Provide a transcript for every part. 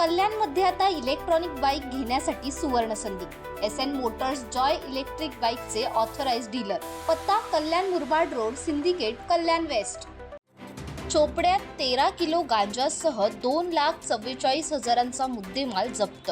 कल्याणमध्ये आता electronic bike घेण्यासाठी सुवर्ण संधी. S N motors Joy electric बाईकचे ऑथराइज डीलर पत्ता Kalyan Murbad road syndicate Kalyan west. चोपड्यात तेरा किलो गांजासह दोन लाख चव्वेचाळीस हजारांचा मुद्देमाल जप्त.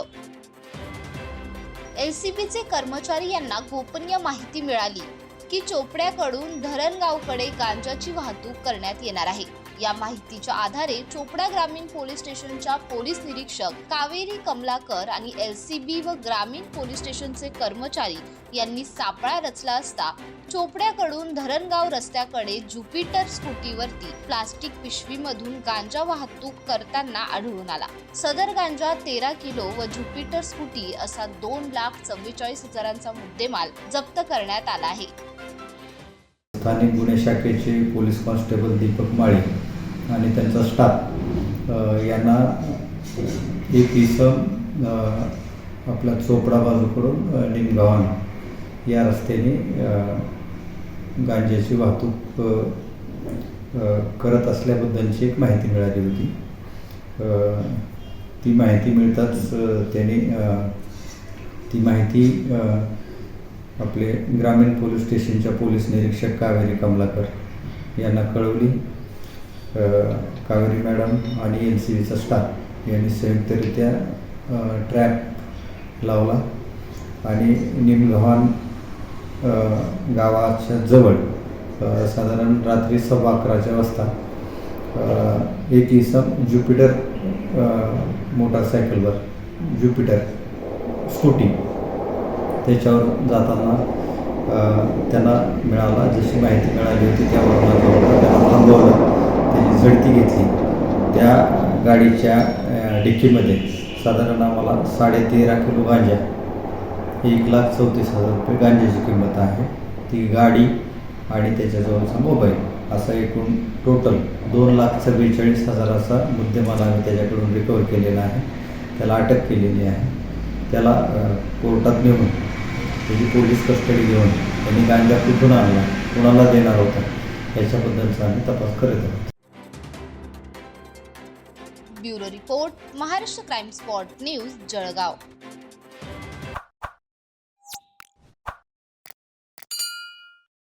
एलसीबीचे कर्मचारी यांना गोपनीय माहिती मिळाली की चोपड्याकडून धरणगावकडे गांजाची वाहतूक करण्यात येणार आहे. या माहितीच्या आधारे चोपडा ग्रामीण पोलीस स्टेशनच्या पोलीस निरीक्षक कावेरी कमलाकर आणि एल सी बी व ग्रामीण पोलीस स्टेशनचे कर्मचारी यांनी सापळा रचला असता चोपड्याकडून धरणगाव रस्त्याकडे ज्युपिटर स्कूटीवरती प्लास्टिक पिशवीमधून गांजा वाहतूक करताना आढळून आला. सदर गांजा तेरा किलो व ज्युपिटर स्कूटी असा दोन लाख चव्वेचाळीस हजारांचा मुद्देमाल जप्त करण्यात आला आहे. स्थानिक गुन्हे शाखेचे पोलीस कॉन्स्टेबल दीपक माळी आणि त्यांचा स्टाफ यांना एक इसम आपला चोपडा बाजूकडून निमगावान या रस्त्याने गांज्याची गांजाची वाहतूक करत असल्याबद्दलची एक माहिती मिळाली होती. ती माहिती मिळताच त्याने ती माहिती आपले ग्रामीण पोलीस स्टेशनच्या पोलीस निरीक्षक कावेरी कमलाकर यांना कळवली. कावेरी मॅडम आणि एन सी बीचा स्टाफ यांनी संयुक्तरित्या ट्रॅप लावला आणि निमगव्हाण गावाच्या जवळ साधारण रात्री सव्वा अकराच्या वाजता एक इसम ज्युपिटर मोटरसायकलवर मोटारसायकलवर ज्युपिटर स्कूटी त्याच्यावर जाताना त्यांना मिळाला जशी माहिती मिळाली होती त्यावर त्यांना थांबवलं. त्याची झडती घेतली. त्या गाडीच्या डिक्कीमध्ये साधारण आम्हाला साडेतेरा किलो गांजा एक लाख चौतीस हजार रुपये गांजाची किंमत आहे. ती गाडी आणि त्याच्याजवळचा मोबाईल असा एकूण टोटल दोन लाख चव्वेचाळीस हजाराचा मुद्देमाल आम्ही त्याच्याकडून रिकवर केलेला आहे. त्याला अटक केलेली आहे. त्याला कोर्टात नेऊन त्याची पोलीस कस्टडी घेऊन त्यांनी गांजा कुठून आणला कुणाला देणार होता याच्याबद्दलचा आम्ही तपास करत आहोत. Bureau report Maharashtra crime spot news Jalgaon.